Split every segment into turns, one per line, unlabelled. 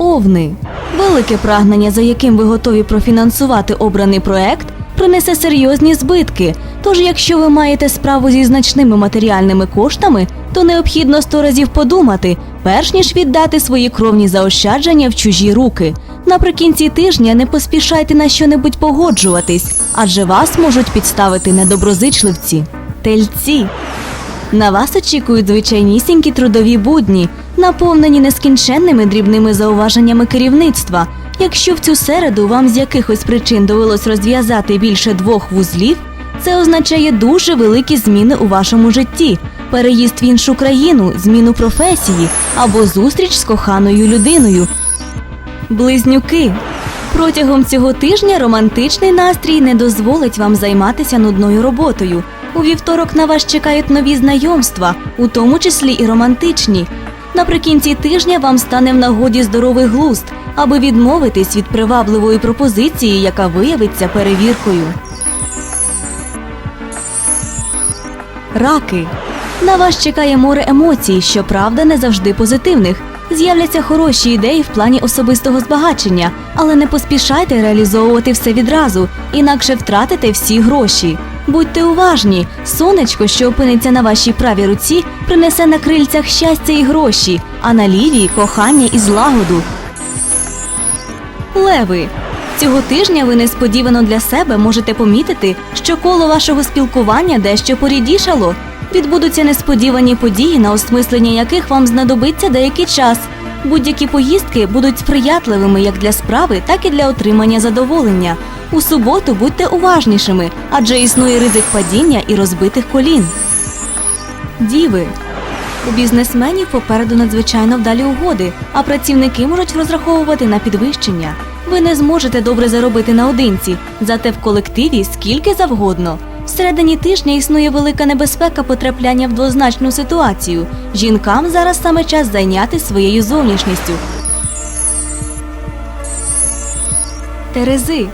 Овни. Велике прагнення, за яким ви готові профінансувати обраний проект, принесе серйозні збитки. Тож, якщо ви маєте справу зі значними матеріальними коштами, то необхідно сто разів подумати, перш ніж віддати свої кровні заощадження в чужі руки. Наприкінці тижня не поспішайте на що-небудь погоджуватись, адже вас можуть підставити недоброзичливці. Тельці. На вас очікують звичайнісінькі трудові будні, наповнені нескінченними дрібними зауваженнями керівництва. Якщо в цю середу вам з якихось причин довелось розв'язати більше двох вузлів, це означає дуже великі зміни у вашому житті, переїзд в іншу країну, зміну професії або зустріч з коханою людиною. Близнюки. Протягом цього тижня романтичний настрій не дозволить вам займатися нудною роботою. У вівторок на вас чекають нові знайомства, у тому числі і романтичні. Наприкінці тижня вам стане в нагоді здоровий глузд, аби відмовитись від привабливої пропозиції, яка виявиться перевіркою. Раки. На вас чекає море емоцій, щоправда, не завжди позитивних. З'являться хороші ідеї в плані особистого збагачення, але не поспішайте реалізовувати все відразу, інакше втратите всі гроші. Будьте уважні, сонечко, що опиниться на вашій правій руці, принесе на крильцях щастя і гроші, а на лівій кохання і злагоду. Леви. Цього тижня ви несподівано для себе можете помітити, що коло вашого спілкування дещо порідішало. Відбудуться несподівані події, на осмислення яких вам знадобиться деякий час. Будь-які поїздки будуть сприятливими як для справи, так і для отримання задоволення. У суботу будьте уважнішими, адже існує ризик падіння і розбитих колін. Діви. У бізнесменів попереду надзвичайно вдалі угоди, а працівники можуть розраховувати на підвищення. Ви не зможете добре заробити наодинці, зате в колективі скільки завгодно. Всередині тижня існує велика небезпека потрапляння в двозначну ситуацію. Жінкам зараз саме час зайняти своєю зовнішністю. Терези.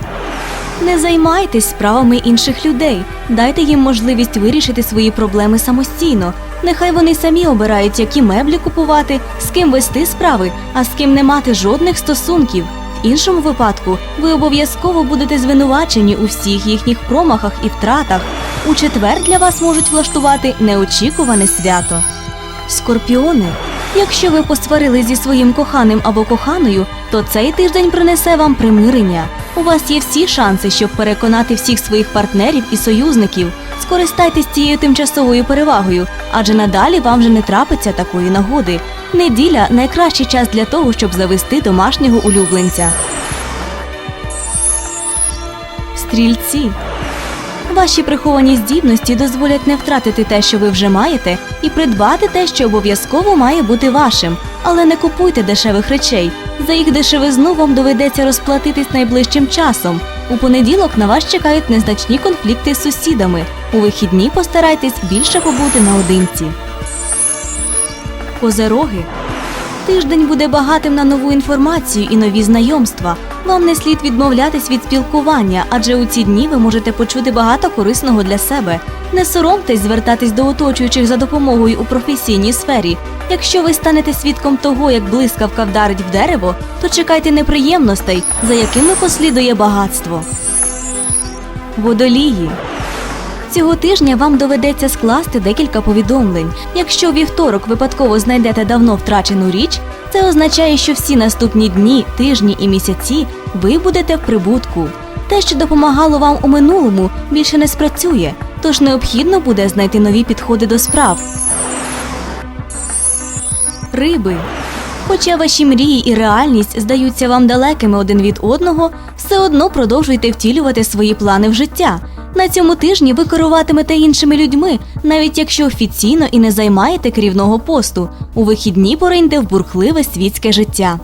Не займайтесь справами інших людей, дайте їм можливість вирішити свої проблеми самостійно. Нехай вони самі обирають, які меблі купувати, з ким вести справи, а з ким не мати жодних стосунків. В іншому випадку ви обов'язково будете звинувачені у всіх їхніх промахах і втратах. У четвер для вас можуть влаштувати неочікуване свято. Скорпіони. Якщо ви посварились зі своїм коханим або коханою, то цей тиждень принесе вам примирення. У вас є всі шанси, щоб переконати всіх своїх партнерів і союзників. Скористайтесь цією тимчасовою перевагою, адже надалі вам вже не трапиться такої нагоди. Неділя найкращий час для того, щоб завести домашнього улюбленця. Стрільці. Ваші приховані здібності дозволять не втратити те, що ви вже маєте, і придбати те, що обов'язково має бути вашим. Але не купуйте дешевих речей. За їх дешевизну вам доведеться розплатитись найближчим часом. У понеділок на вас чекають незначні конфлікти з сусідами. У вихідні постарайтесь більше побути наодинці. Козероги. Тиждень буде багатим на нову інформацію і нові знайомства. Вам не слід відмовлятись від спілкування, адже у ці дні ви можете почути багато корисного для себе. Не соромтесь звертатись до оточуючих за допомогою у професійній сфері. Якщо ви станете свідком того, як блискавка вдарить в дерево, то чекайте неприємностей, за якими послідує багатство. Водолії. Цього тижня вам доведеться скласти декілька повідомлень. Якщо вівторок випадково знайдете давно втрачену річ, це означає, що всі наступні дні, тижні і місяці ви будете в прибутку. Те, що допомагало вам у минулому, більше не спрацює, тож необхідно буде знайти нові підходи до справ. Риби. Хоча ваші мрії і реальність здаються вам далекими один від одного, все одно продовжуйте втілювати свої плани в життя. На цьому тижні ви керуватимете іншими людьми, навіть якщо офіційно і не займаєте керівного посту. У вихідні пориньте в бурхливе світське життя.